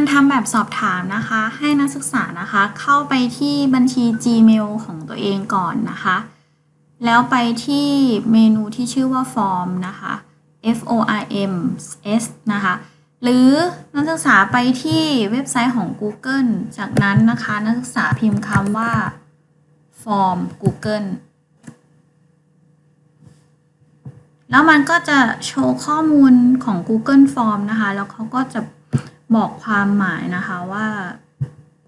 การทำแบบสอบถามนะคะ ให้นักศึกษานะคะ เข้าไปที่บัญชี Gmail ของตัวเองก่อนนะคะ แล้วไปที่เมนูที่ชื่อว่า Form นะคะ F O R M S นะคะ หรือนักศึกษาไปที่เว็บไซต์ของ Google จากนั้นนะคะ นักศึกษาพิมพ์คำว่า Form Google แล้วมันก็จะโชว์ข้อมูลของ Google Form นะคะ แล้วเขาก็จะ บอกความหมายนะคะว่า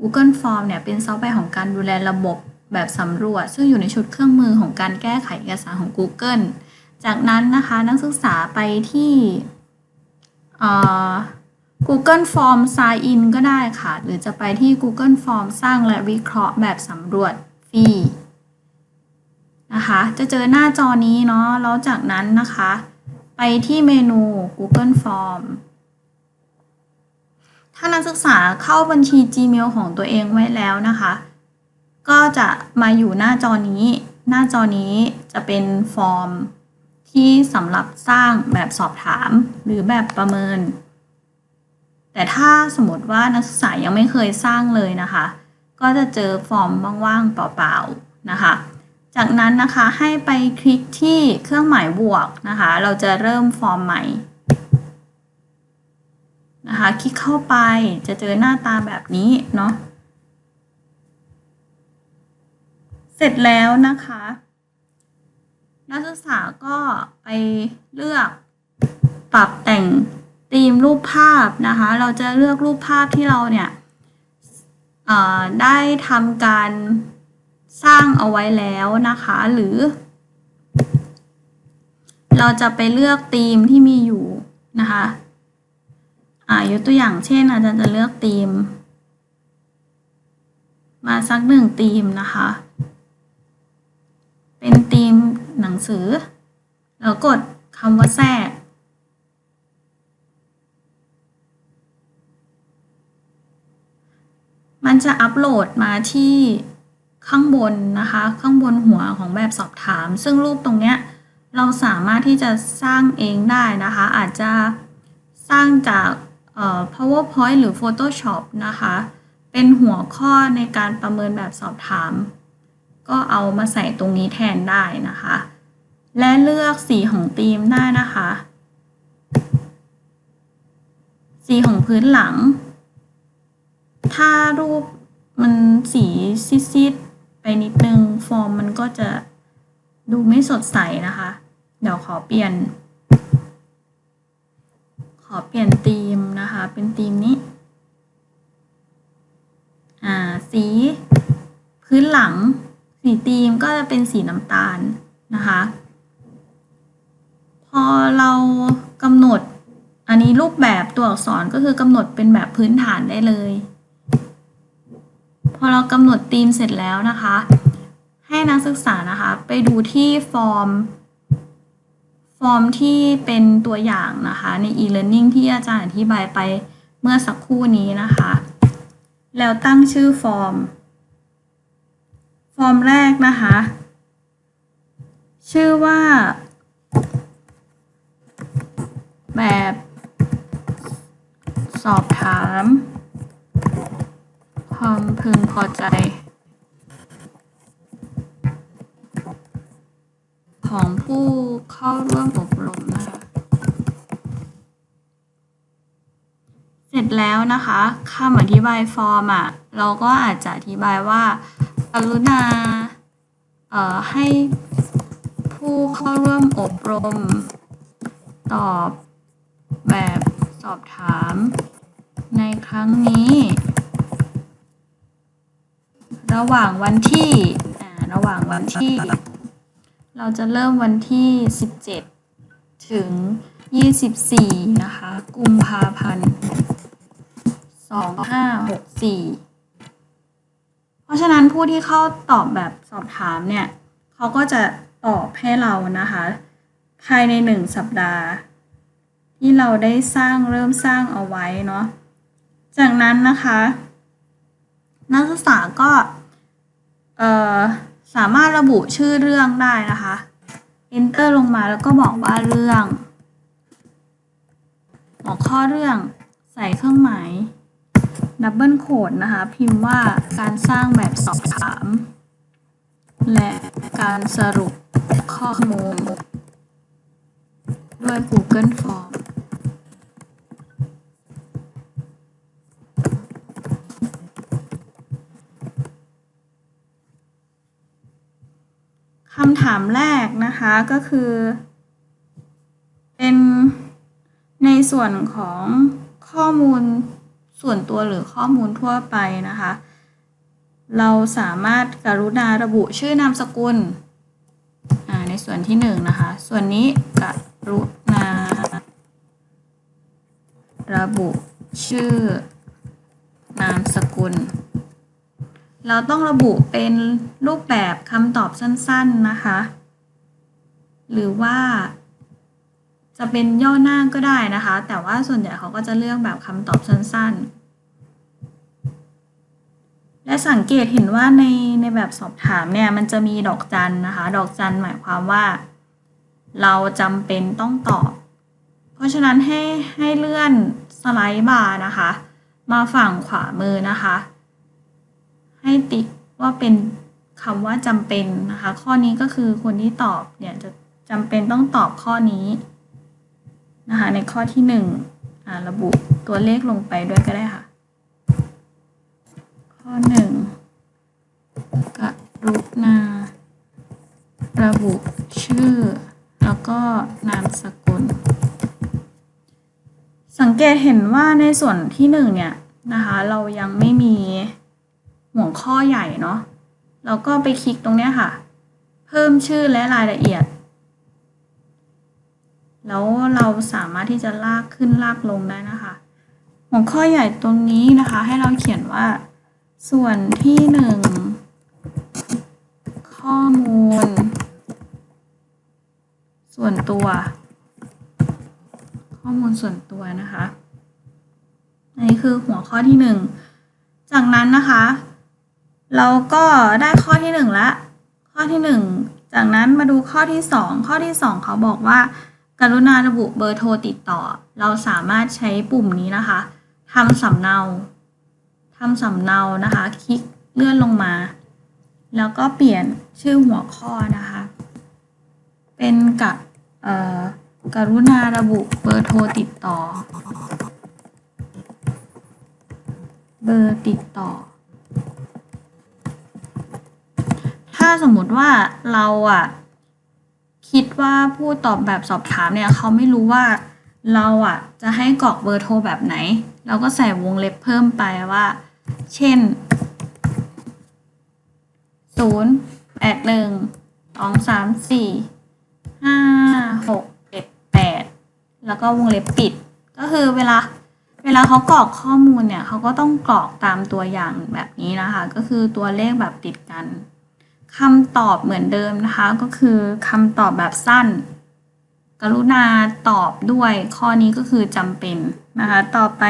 Google Form เนี่ยเป็นซอฟต์แวร์ของการดูแลระบบแบบสำรวจ ซึ่งอยู่ในชุดเครื่องมือของการแก้ไขเอกสารของ Google จากนั้นนะคะนักศึกษาไปที่ Google Form Sign In ก็ได้ค่ะ หรือจะไปที่ Google Form สร้างและวิเคราะห์แบบสำรวจฟรีนะคะจะเจอหน้าจอนี้เนาะแล้วจากนั้นนะคะ ไปที่เมนู Google Form ถ้านักศึกษาเข้าบัญชี Gmail ของตัวเองไว้แล้วนะคะ ก็จะมาอยู่หน้าจอนี้ หน้าจอนี้จะเป็นฟอร์มที่สำหรับสร้างแบบสอบถามหรือแบบประเมิน แต่ถ้าสมมติว่านักศึกษายังไม่เคยสร้างเลยนะคะ ก็จะเจอฟอร์มว่างๆ เปล่าๆนะคะ จากนั้นนะคะให้ไปคลิกที่เครื่องหมายบวกนะคะ เราจะเริ่มฟอร์มใหม่ นะคะ คลิกเข้าไปจะเจอหน้าตาแบบนี้เนาะ เสร็จแล้วนะคะ นักศึกษาก็ไปเลือกปรับแต่งธีมรูปภาพนะคะ เราจะเลือกรูปภาพที่เราเนี่ยได้ทำการสร้างเอาไว้แล้วนะคะ หรือ เราจะไปเลือกธีมที่มีอยู่นะคะ ยกตัวอย่างเช่น อาจารย์จะเลือกธีม มาสักหนึ่งธีมนะคะ เป็นธีมหนังสือ แล้วกดคำว่าแทรกมันจะอัปโหลดมาที่ข้างบนนะคะ ข้างบนหัวของแบบสอบถาม ซึ่งรูปตรงเนี้ยเราสามารถที่จะสร้างเองได้นะคะ อาจจะสร้างจาก PowerPoint หรือ Photoshop นะคะ เป็นหัวข้อในการประเมินแบบสอบถาม ก็เอามาใส่ตรงนี้แทนได้นะคะ และเลือกสีของธีมได้นะคะ สีของพื้นหลัง ถ้ารูปมันสีซีดๆไปนิดนึง ฟอร์มมันก็จะดูไม่สดใสนะคะ เดี๋ยวขอเปลี่ยน อเปลี่ยนธีมนะคะ เป็นธีมนี้ อ่า สี พื้นหลัง สีธีมก็จะเป็นสีน้ำตาลนะคะ พอเรากำหนด อันนี้รูปแบบตัวอักษรก็คือกำหนดเป็นแบบพื้นฐานได้เลย พอเรากำหนดธีมเสร็จแล้วนะคะ ให้นักศึกษานะคะ ไปดูที่ฟอร์ม ฟอร์มที่เป็นตัวอย่างนะคะใน e-learning ที่อาจารย์อธิบายไปเมื่อสักครู่นี้นะคะ แล้วตั้งชื่อฟอร์ม ฟอร์มแรกนะคะ ชื่อว่า แบบสอบถาม ความพึงพอใจ ของผู้ เข้าร่วมอบรมนะคะ เสร็จแล้วนะคะคำอธิบายฟอร์มอะเราก็อาจจะอธิบายว่ากรุณาเอ่อให้ผู้เข้าร่วมอบรม ตอบแบบสอบถามในครั้งนี้ ระหว่างวันที่อ่าระหว่างวันที่ เราจะเริ่มวันที่ 17 ถึง 24 นะคะ กุมภาพันธ์ 2564 เพราะฉะนั้นผู้ที่เข้าตอบแบบสอบถามเนี่ย เขาก็จะตอบให้เรานะคะ ภายในหนึ่งสัปดาห์ ที่เราได้สร้างเริ่มสร้างเอาไว้เนาะ จากนั้นนะคะ นักศึกษาก็ เอ่อ สามารถระบุชื่อเรื่องได้นะคะ enter ลงมาแล้วก็บอกว่าเรื่องหัวข้อเรื่องใส่เครื่องหมายดับเบิลโคดนะคะ พิมพ์ว่าการสร้างแบบสอบถาม และการสรุปข้อมูลด้วย Google Form คำถามแรกนะคะก็คือ เป็นในส่วนของข้อมูลส่วนตัวหรือข้อมูลทั่วไปนะคะ เราสามารถกรุณาระบุชื่อนามสกุล ในส่วนที่หนึ่งนะคะ ส่วนนี้กรุณา ระบุชื่อนามสกุล เราต้องระบุเป็นรูปแบบคำตอบสั้น ๆนะคะ หรือว่า จะเป็นย่อหน้าก็ได้นะคะ แต่ว่าส่วนใหญ่เขาก็จะเลือกแบบคำตอบสั้น ๆ และสังเกตเห็นว่าในในแบบสอบถามเนี่ยมันจะมีดอกจันนะคะ ดอกจันหมายความว่า เราจำเป็นต้องตอบ เพราะฉะนั้นให้ให้เลื่อนสไลด์บาร์นะคะ มาฝั่งขวามือนะคะ ให้ติ๊กว่าเป็นคำว่าจำเป็นนะคะ ข้อนี้ก็คือคนที่ตอบเนี่ยจะจำเป็นต้องตอบข้อนี้นะคะ ในข้อที่หนึ่งอ่าระบุตัวเลขลงไปด้วยก็ได้ค่ะ ข้อหนึ่งกรุณา ระบุชื่อ แล้วก็นามสกุล สังเกตเห็นว่าในส่วนที่หนึ่งเนี่ยนะคะ เรายังไม่มี หัวข้อใหญ่เนาะเราก็ไปคลิกตรงเนี้ยค่ะ เพิ่มชื่อและรายละเอียด แล้วเราสามารถที่จะลากขึ้นลากลงได้นะคะ หัวข้อใหญ่ตรงนี้นะคะ ให้เราเขียนว่า ส่วนที่หนึ่งข้อมูล ส่วนตัว ข้อมูลส่วนตัวนะคะอันนี้คือหัวข้อที่หนึ่งจากนั้นนะคะ เราก็ได้ข้อที่หนึ่งแล้วข้อที่หนึ่งจากนั้นมาดูข้อที่สองข้อที่สองเขาบอกว่า กรุณาระบุเบอร์โทรติดต่อ เราสามารถใช้ปุ่มนี้นะคะทำสำเนาทำสำเนานะคะ คลิกเลื่อนลงมา แล้วก็เปลี่ยนชื่อหัวข้อนะคะ เป็นกับกรุณาระบุเบอร์โทรติดต่อ เบอร์ติดต่อ ถ้าสมมติว่าเราอะคิดว่าผู้ตอบแบบสอบถามเนี่ยเขาไม่รู้ว่าเราอะจะให้กรอกเบอร์โทรแบบไหน เราก็ใส่วงเล็บเพิ่มไปว่า เช่นศูนย์แปดหนึ่งสองสามสี่ห้าหกเจ็ดแปดแล้วก็วงเล็บปิด ก็คือเวลาเวลาเขากรอกข้อมูลเนี่ยเขาก็ต้องกรอกตามตัวอย่างแบบนี้นะคะ ก็คือตัวเลขแบบติดกัน คำตอบเหมือนเดิมนะคะก็คือคำตอบแบบสั้น กรุณาตอบด้วยข้อนี้ก็คือจำเป็นนะคะต่อไป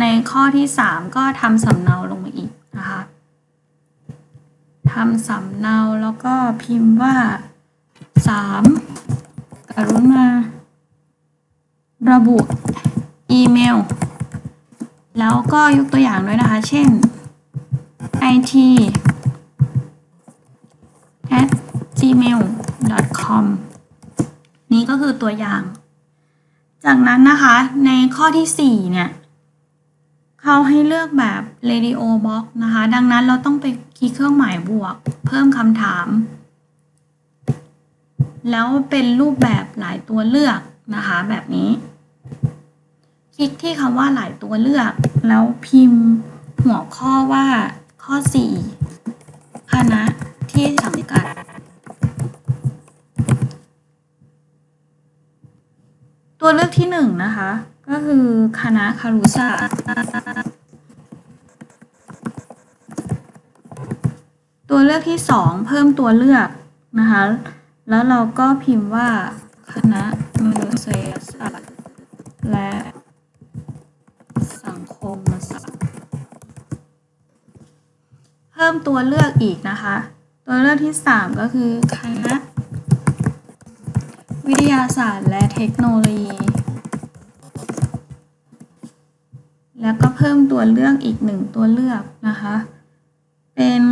ในข้อที่ 3 ก็ทำสำเนาลงมาอีกนะคะทำสำเนาแล้วก็พิมพ์ว่า 3 กรุณา ระบุอีเมล แล้วก็ยกตัวอย่างด้วยนะคะ เช่น it at gmail.com นี่ก็คือตัวอย่าง จากนั้นนะคะในข้อที่ 4 เนี่ยเขาให้เลือกแบบ radio box นะคะ ดังนั้นเราต้องไปคลิกเครื่องหมายบวก เพิ่มคำถาม แล้วเป็นรูปแบบหลายตัวเลือกนะคะ แบบนี้ คลิกที่คำว่าหลายตัวเลือก แล้วพิมพ์หัวข้อว่าข้อ 4 คณะ ที่สังกัด ตัวเลือกที่หนึ่งนะคะ ก็คือคณะคารุศาสตร์ตัวเลือกที่สองเพิ่มตัวเลือกนะคะ แล้วเราก็พิมพ์ว่าคณะมนุษยศาสตร์และสังคมศาสตร์เพิ่มตัวเลือกอีกนะคะ ตัวเลือกที่สามก็คือคณะวิทยาศาสตร์และเทคโนโลยีแแล้วก็เพิ่มตัวเลือกอีกหนึ่งตัวเลือกนะคะ เป็น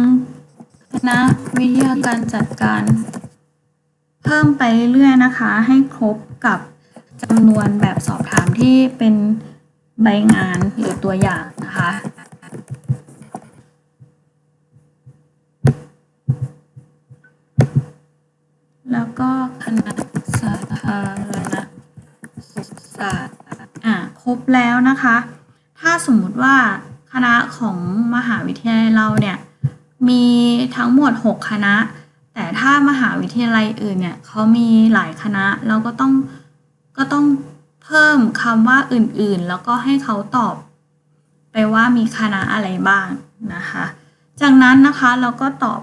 คณะวิทยาการจัดการ เพิ่มไปเรื่อยๆนะคะ ให้ครบกับจำนวนแบบสอบถามที่เป็นใบงานหรือตัวอย่างนะคะ บแล้วนะคะ ถ้าสมมุติว่าคณะของมหาวิทยาลัยเราเนี่ยมีทั้งหมด 6 คณะ แต่ถ้ามหาวิทยาลัยอื่นเนี่ยเขามีหลายคณะเราก็ต้องก็ต้องเพิ่มคำว่าอื่นๆ แล้วก็ให้เขาตอบไปว่ามีคณะอะไรบ้างนะคะ จากนั้นนะคะเราก็ตอบ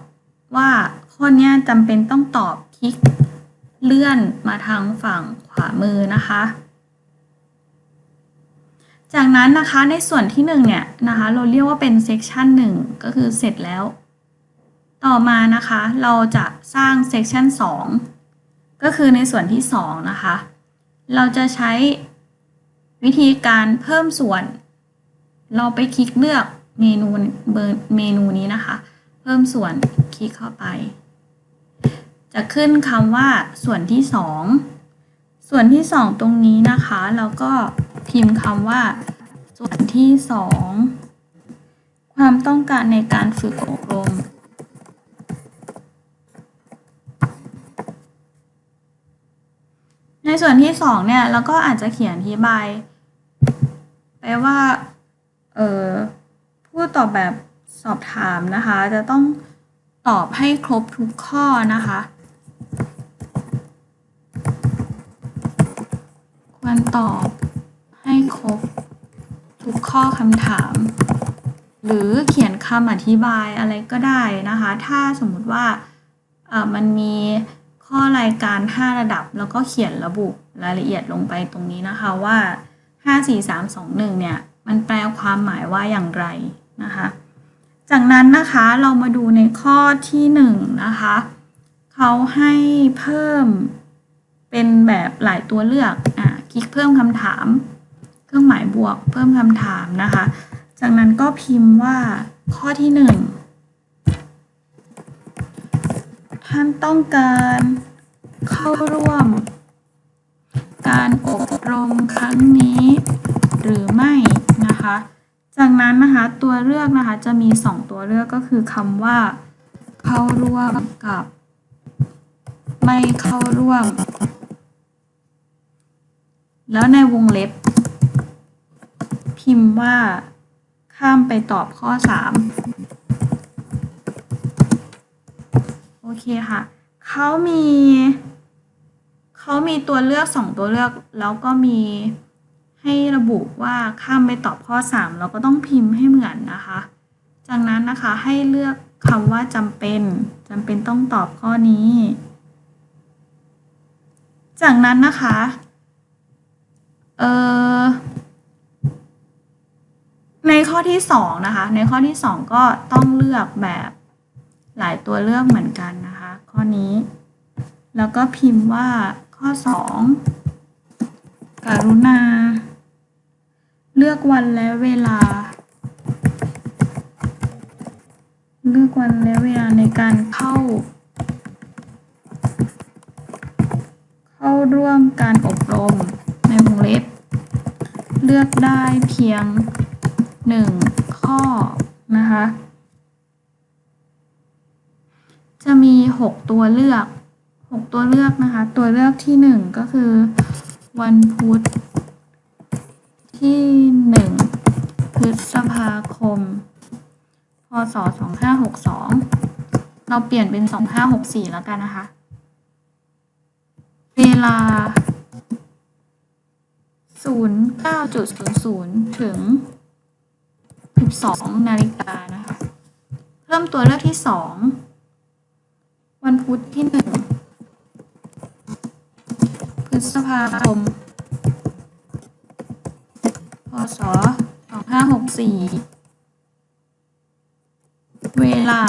ว่าข้อเนี้ยจำเป็นต้องตอบคลิกเลื่อนมาทางฝั่งขวามือนะคะ จากนั้นนะคะในส่วนที่1เนี่ยนะคะเราเรียกว่าเป็นเซกชัน1ก็คือเสร็จแล้ว ต่อมานะคะเราจะสร้างเซกชัน2ก็คือในส่วนที่2นะคะเราจะใช้วิธีการเพิ่มส่วน เราไปคลิกเลือกเมนูเบอร์เมนูนี้นะคะ เพิ่มส่วนคลิกเข้าไป จะขึ้นคำว่าส่วนที่2 ส่วนที่ 2 ตรงนี้นะคะ เราก็พิมพ์คำว่า ส่วนที่ 2 ความต้องการในการฝึกอบรม ในส่วนที่สองเนี่ย เราก็อาจจะเขียนอธิบายไปว่า เออผู้ตอบแบบสอบถามนะคะ จะต้องตอบให้ครบทุกข้อนะคะ ควรตอบให้ครบทุกข้อคำถาม หรือเขียนคำอธิบายอะไรก็ได้นะคะ ถ้าสมมติว่ามันมีข้อรายการ 5 ระดับ แล้วก็เขียนระบุรายละเอียดลงไปตรงนี้นะคะว่า 5 4 3 2 1 เนี่ย มันแปลความหมายว่าอย่างไรนะคะ จากนั้นนะคะเรามาดูในข้อที่ 1นงนะคะ เขาให้เพิ่มเป็นแบบหลายตัวเลือก คลิกเพิ่มคำถาม เครื่องหมายบวกเพิ่มคำถามนะคะ จากนั้นก็พิมพ์ว่าข้อที่ 1 ท่านต้องการเข้าร่วม การอบรมครั้งนี้ หรือไม่นะคะ จากนั้นนะคะตัวเลือกนะคะจะมี 2 ตัวเลือกก็คือคำว่า เข้าร่วมกับ ไม่เข้าร่วม แล้วในวงเล็บ พิมพ์ว่า ข้ามไปตอบข้อ 3 โอเคค่ะ เขามีเขามีตัวเลือก 2 ตัวเลือก แล้วก็มีให้ระบุว่าข้ามไปตอบข้อ 3 เราก็ต้องพิมพ์ให้เหมือนนะคะ จากนั้นนะคะให้เลือกคำว่าจำเป็นจำเป็นต้องตอบข้อนี้ จากนั้นนะคะ เออในข้อที่สองนะคะ ในข้อที่สองก็ต้องเลือกแบบหลายตัวเลือกเหมือนกันนะคะ ข้อนี้ แล้วก็พิมพ์ว่าข้อสองกรุณา เลือกวันและเวลา เลือกวันและเวลาในการเข้า เข้าร่วมการอบรม ลือกได้เพียงหนึ่งข้อนะคะ จะมีหกตัวเลือกหกตัวเลือกนะคะ ตัวเลือกที่หนึ่งก็คือ วันพุธที่หนึ่งพฤษภาคม พศสองห้าหกสองเราเปลี่ยนเป็นสองห้าหกสี่แล้วกันนะคะ เวลา 09.00 ถึง 12 นาฬิกานะคะ เพิ่มตัวเลือกที่ 2 วันพุธที่ 1 พฤษภาคม พศ 2564 เวลา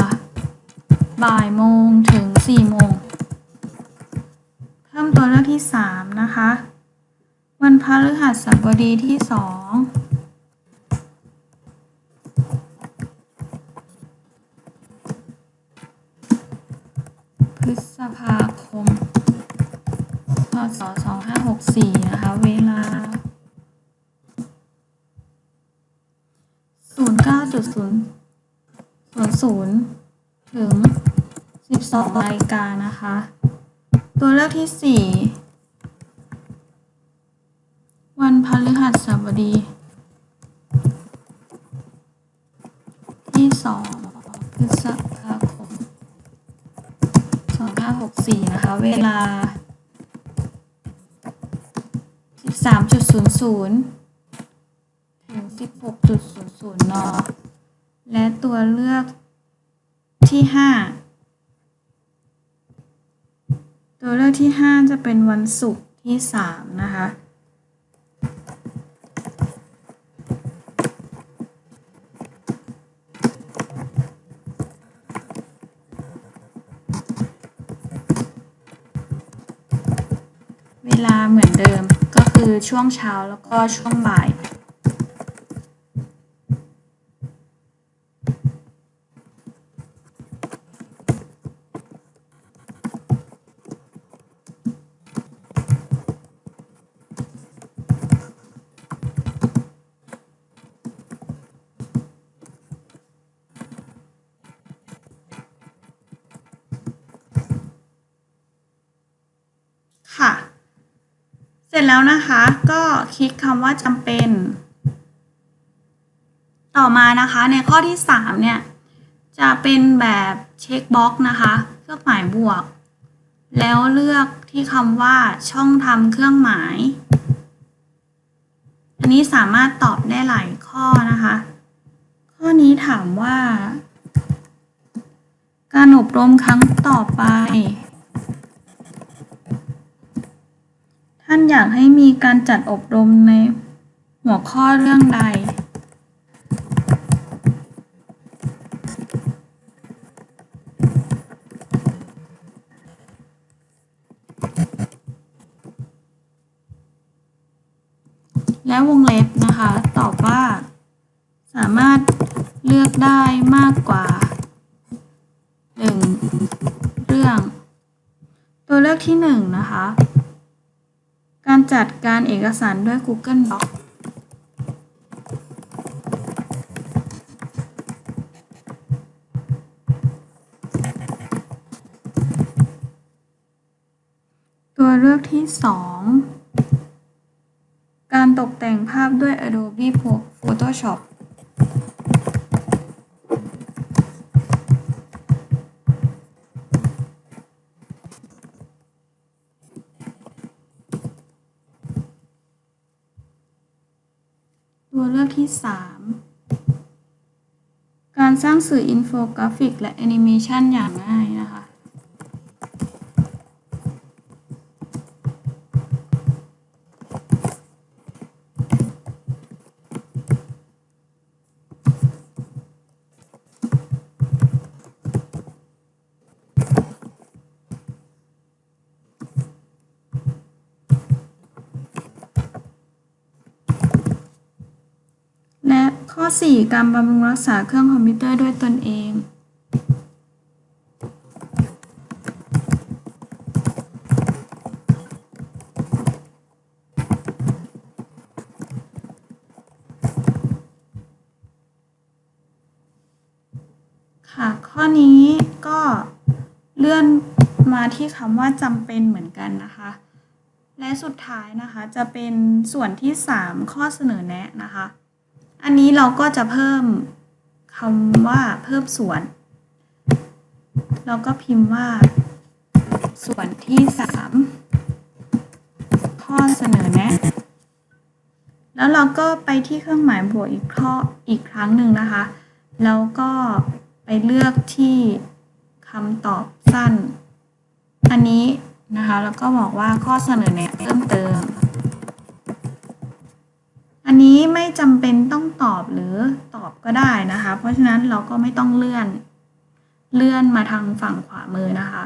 บ่ายโมงถึง 4 โมง เพิ่มตัวเลือกที่ 3 นะคะ วันพฤหัสบดีที่สองพฤษภาคมพศ2564 นะคะ เวลา 09.00ถึง 12นาฬิกานะคะ ตัวเลือกที่ 4 วันพฤหัสบดี ที่สองพฤษภาคมสองห้าหกสี่นะคะ เวลาสิบสามจุดศูนย์ศูนย์ถึงสิบหกจุดศูนย์ศูนย์นและตัวเลือกที่ห้าตัวเลือกที่ห้าจะเป็นวันศุกร์ที่สามนะคะ คือช่วงเช้าแล้วก็ช่วงบ่าย เสร็จแล้วนะคะก็คลิกคำว่าจำเป็น ต่อมานะคะในข้อที่ 3 เนี่ย จะเป็นแบบเช็คบ็อกนะคะเครื่องหมายบวก แล้วเลือกที่คำว่าช่องทำเครื่องหมาย อันนี้สามารถตอบได้หลายข้อนะคะ ข้อนี้ถามว่า การอบรมครั้งต่อไป ท่านอยากให้มีการจัดอบรมในหัวข้อเรื่องใด และวงเล็บนะคะ ตอบว่า สามารถเลือกได้มากกว่าหนึ่งเรื่อง ตัวเลือกที่หนึ่งนะคะ จัดการเอกสารด้วย Google Docs ตัวเลือกที่สองการตกแต่งภาพด้วย Adobe Photoshop ตัวเลือกที่ 3 การสร้างสื่ออินโฟกราฟิกและแอนิเมชันอย่างง่ายนะคะ 4 การบำรุงรักษาเครื่องคอมพิวเตอร์ด้วยตนเอง ค่ะ ข้อนี้ก็เลื่อนมาที่คำว่าจำเป็นเหมือนกันนะคะ และสุดท้ายนะคะจะเป็นส่วนที่ 3 ข้อเสนอแนะนะคะ อันนี้เราก็จะเพิ่มคำว่าเพิ่มส่วนเราก็พิมพ์ว่า ส่วนที่ 3 ข้อเสนอแนะ แล้วเราก็ไปที่เครื่องหมายบวกอีกข้ออีกครั้งหนึ่งนะคะ แล้วก็ไปเลือกที่คำตอบสั้น อันนี้นะคะ แล้วก็บอกว่าข้อเสนอแนะเพิ่มเติม นี้ไม่จำเป็นต้องตอบหรือตอบก็ได้นะคะ เพราะฉะนั้นเราก็ไม่ต้องเลื่อน เลื่อนมาทางฝั่งขวามือนะคะ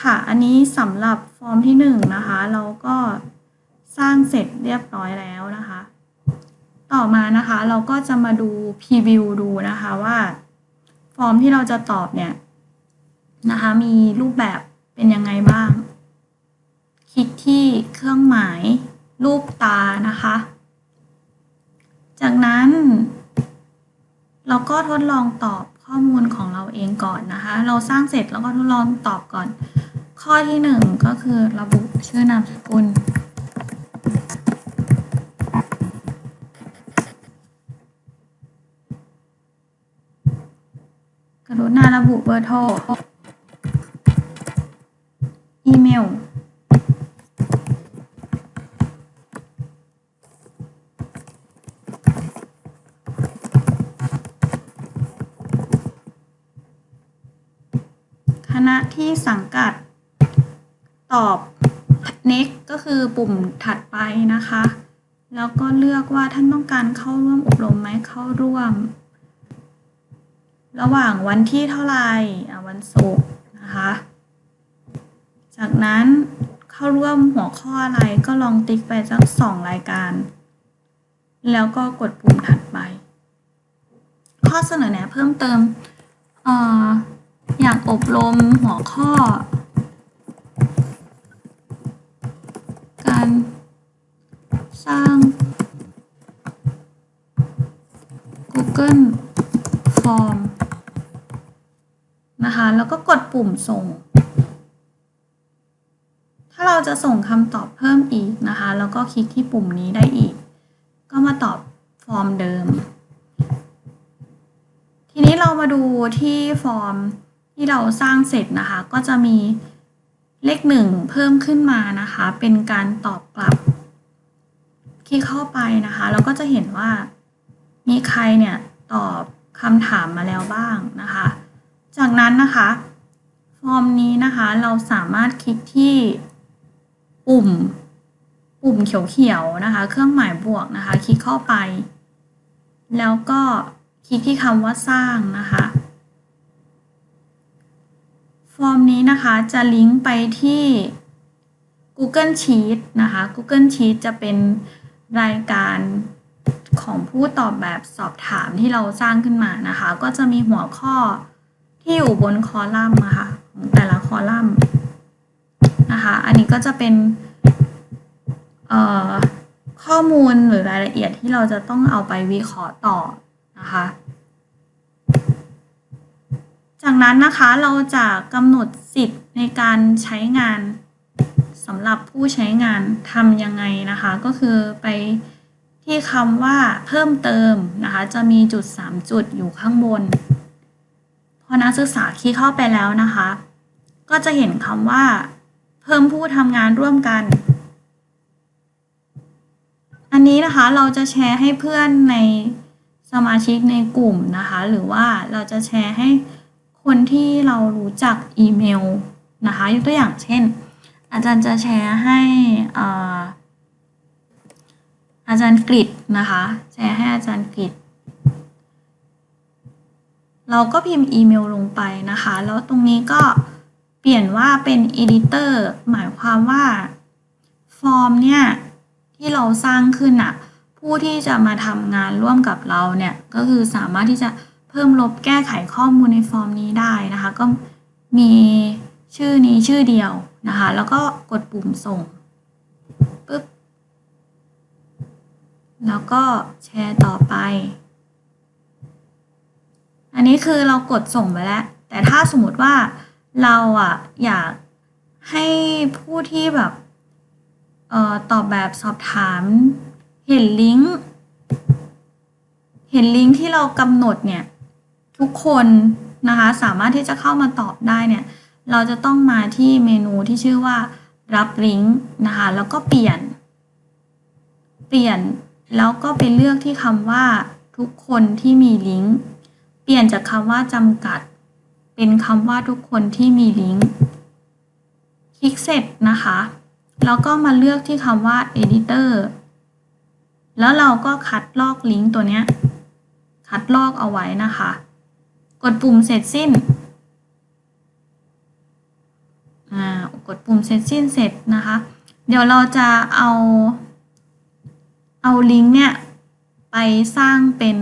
ค่ะ อันนี้สำหรับฟอร์มที่หนึ่งนะคะ เราก็สร้างเสร็จเรียบร้อยแล้วนะคะ ต่อมานะคะเราก็จะมาดูพรีวิวดูนะคะว่า ฟอร์มที่เราจะตอบเนี่ยนะคะมีรูปแบบเป็นยังไงบ้าง คลิกที่เครื่องหมาย รูปตานะคะ จากนั้น เราก็ทดลองตอบข้อมูลของเราเองก่อนนะคะ เราสร้างเสร็จแล้วก็ทดลองตอบก่อน ข้อที่หนึ่งก็คือระบุชื่อนามสกุลกรุณาระบุเบอร์โทร อีเมล ค ณะที่สังกัด ตอบ next ก็คือปุ่มถัดไปนะคะ แล้วก็เลือกว่าท่านต้องการเข้าร่วมอบรมไหมเข้าร่วม ระหว่างวันที่เท่าไหร่อะวันศุกร์นะคะ จากนั้นเข้าร่วมหัวข้ออะไรก็ลองติ๊กไปสักสองรายการ แล้วก็กดปุ่มถัดไป ข้อเสนอแนะเพิ่มเติมเอ่อ อยากอบรมหัวข้อ การสร้าง Google Form นะคะ แล้วก็กดปุ่มส่ง ถ้าเราจะส่งคำตอบเพิ่มอีกนะคะ แล้วก็คลิกที่ปุ่มนี้ได้อีก ก็มาตอบฟอร์มเดิม ทีนี้เรามาดูที่ฟอร์ม ที่เราสร้างเสร็จนะคะ ก็จะมีเลขหนึ่งเพิ่มขึ้นมานะคะ เป็นการตอบกลับ คลิกเข้าไปนะคะ เราก็จะเห็นว่า มีใครเนี่ยตอบคำถามมาแล้วบ้างนะคะ จากนั้นนะคะ ฟอร์มนี้นะคะเราสามารถคลิกที่ปุ่มปุ่มเขียวๆนะคะ เครื่องหมายบวกนะคะ คลิกเข้าไป แล้วก็คลิกที่คำว่าสร้างนะคะ ฟอร์มนี้นะคะจะลิงก์ไปที่ Google Sheet นะคะ Google Sheet จะเป็นรายการของผู้ตอบแบบสอบถามที่เราสร้างขึ้นมานะคะ ก็จะมีหัวข้อที่อยู่บนคอลัมน์นะคะของแต่ละคอลัมน์นะคะ อันนี้ก็จะเป็นข้อมูลหรือรายละเอียดที่เราจะต้องเอาไปวิเคราะห์ต่อนะคะ จากนั้นนะคะเราจะกำหนดสิทธิ์ในการใช้งานสำหรับผู้ใช้งานทำยังไงนะคะ ก็คือไปที่คำว่าเพิ่มเติมนะคะ จะมีจุด 3 จุดอยู่ข้างบน พอนักศึกษาคลิกเข้าไปแล้วนะคะ ก็จะเห็นคำว่า เพิ่มผู้ทำงานร่วมกัน อันนี้นะคะเราจะแชร์ให้เพื่อนในสมาชิกในกลุ่มนะคะ หรือว่าเราจะแชร์ให้ คนที่เรารู้จักอีเมลนะคะยกตัวอย่างเช่น อาจารย์จะแชร์ให้อาอาจารย์กฤษนะคะแชร์ให้อาจารย์กฤษเราก็พิมพ์อีเมลลงไปนะคะ แล้วตรงนี้ก็เปลี่ยนว่าเป็น editor หมายความว่า ฟอร์มเนี่ย ที่เราสร้างขึ้นอะผู้ที่จะมาทำงานร่วมกับเราเนี่ย ก็คือสามารถที่จะ เพิ่มลบแก้ไขข้อมูลในฟอร์มนี้ได้นะคะ ก็มีชื่อนี้ชื่อเดียวนะคะ แล้วก็กดปุ่มส่งปึ๊บแล้วก็แชร์ต่อไป อันนี้คือเรากดส่งไปแล้ว แต่ถ้าสมมติว่าเราอะอยากให้ผู้ที่แบบเอ่อตอบแบบสอบถามเห็นลิงก์เห็นลิงก์ที่เรากำหนดเนี่ย ทุกคนนะคะ สามารถที่จะเข้ามาตอบได้เนี่ย เราจะต้องมาที่เมนูที่ชื่อว่า รับลิงก์นะคะ แล้วก็เปลี่ยน เปลี่ยนแล้วก็ไปเลือกที่คำว่าทุกคนที่มีลิงก์เปลี่ยนจากคำว่าจำกัด เป็นคำว่าทุกคนที่มีลิงก์คลิกเสร็จนะคะ แล้วก็มาเลือกที่คำว่า editor แล้วเราก็คัดลอกลิงก์ตัวเนี้ย คัดลอกเอาไว้นะคะ กดปุ่มเสร็จสิ้นกดปุ่มเสร็จสิ้นเสร็จนะคะ เดี๋ยวเราจะเอาเอาลิงก์เนี่ยไปสร้างเป็น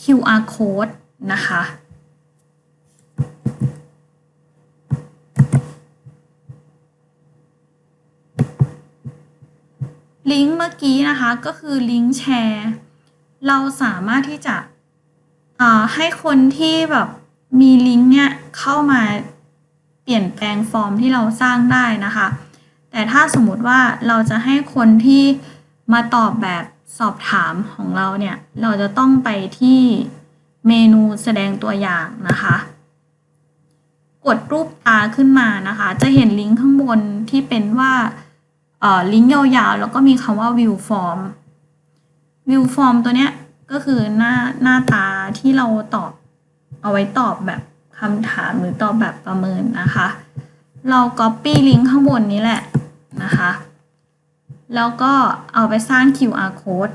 QR code นะคะ ลิงก์เมื่อกี้นะคะก็คือลิงก์แชร์ เราสามารถที่จะ อ่า ให้คนที่แบบมีลิงก์เนี่ยเข้ามาเปลี่ยนแปลงฟอร์มที่เราสร้างได้นะคะ แต่ถ้าสมมติว่าเราจะให้คนที่มาตอบแบบสอบถามของเราเนี่ย เราจะต้องไปที่เมนูแสดงตัวอย่างนะคะ กดรูปตาขึ้นมานะคะ จะเห็นลิงก์ข้างบนที่เป็นว่าลิงก์ยาวๆ แล้วก็มีคำว่า view form view form ตัวเนี้ย ก็คือหน้าหน้าตาที่เราตอบเอาไว้ตอบแบบคำถามหรือตอบแบบประเมินนะคะ เรา copy ลิงก์ข้างบนนี้แหละนะคะ แล้วก็เอาไปสร้าง QR code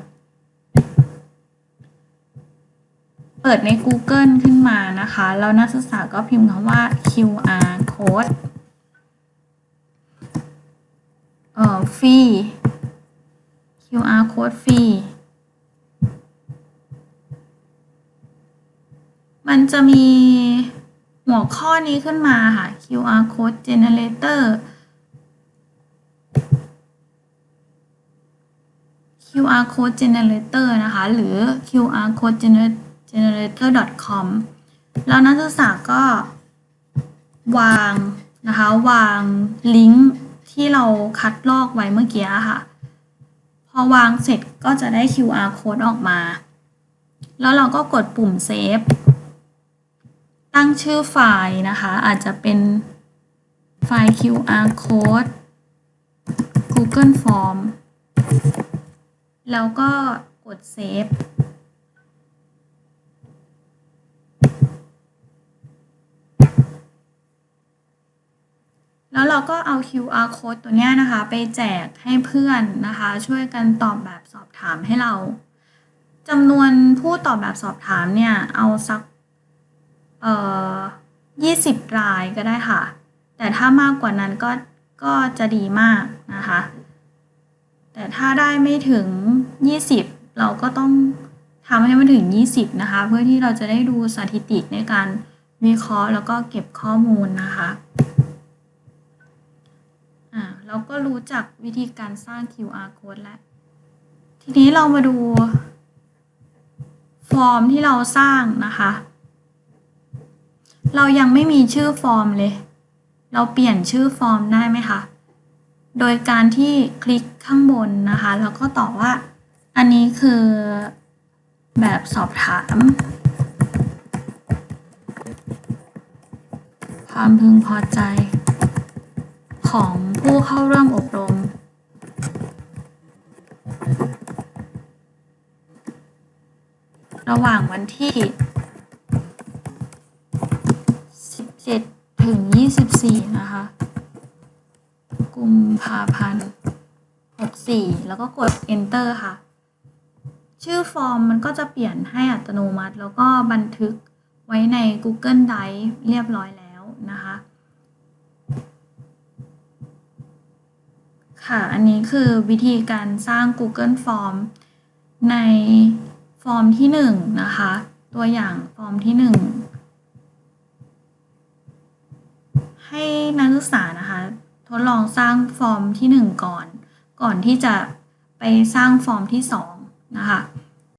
เปิดใน Google ขึ้นมานะคะ แล้วนักศึกษาก็พิมพ์คำว่า QR code เอ่อฟรี QR code ฟรี มันจะมีหัวข้อนี้ขึ้นมาค่ะ QR code generator QR code generator นะคะ หรือ QR code generator com แล้วนักศึกษาก็วางนะคะ วางลิงก์ที่เราคัดลอกไว้เมื่อกี้ค่ะ พอวางเสร็จก็จะได้ QR code ออกมา แล้วเราก็กดปุ่มเซฟ ตั้งชื่อไฟล์นะคะ อาจจะเป็นไฟล์ QR code Google Form แล้วก็กดเซฟแล้วเราก็เอา QR code ตัวนี้นะคะ ไปแจกให้เพื่อนนะคะ ช่วยกันตอบแบบสอบถามให้เราจำนวนผู้ตอบแบบสอบถามเนี่ย เอาสัก เอ่อ20รายก็ได้ค่ะ แต่ถ้ามากกว่านั้นก็ก็จะดีมากนะคะ แต่ถ้าได้ไม่ถึง 20 เราก็ต้องทำให้มันถึง 20 นะคะ เพื่อที่เราจะได้ดูสถิติในการวิเคราะห์แล้วก็เก็บข้อมูลนะคะอ่าเราก็รู้จักวิธีการสร้าง QR code แล้ว ทีนี้เรามาดู ฟอร์มที่เราสร้างนะคะ เรายังไม่มีชื่อฟอร์มเลย เราเปลี่ยนชื่อฟอร์มได้ไหมคะ โดยการที่คลิกข้างบนนะคะ แล้วก็ตอบว่า อันนี้คือแบบสอบถาม ความพึงพอใจ ของผู้เข้าร่วมอบรม ระหว่างวันที่ 7ถึง 24 นะคะ กุมภาพันธ์ 64 แล้วก็กด enter ค่ะ ชื่อฟอร์มมันก็จะเปลี่ยนให้อัตโนมัติ แล้วก็บันทึกไว้ใน Google Drive เรียบร้อยแล้วนะคะ ค่ะ อันนี้คือวิธีการสร้าง Google Form ในฟอร์มที่ 1 นะคะ ตัวอย่างฟอร์มที่ 1 ให้นักศึกษานะคะ ทดลองสร้างฟอร์มที่หนึ่งก่อน ก่อนที่จะไปสร้างฟอร์มที่สองนะคะ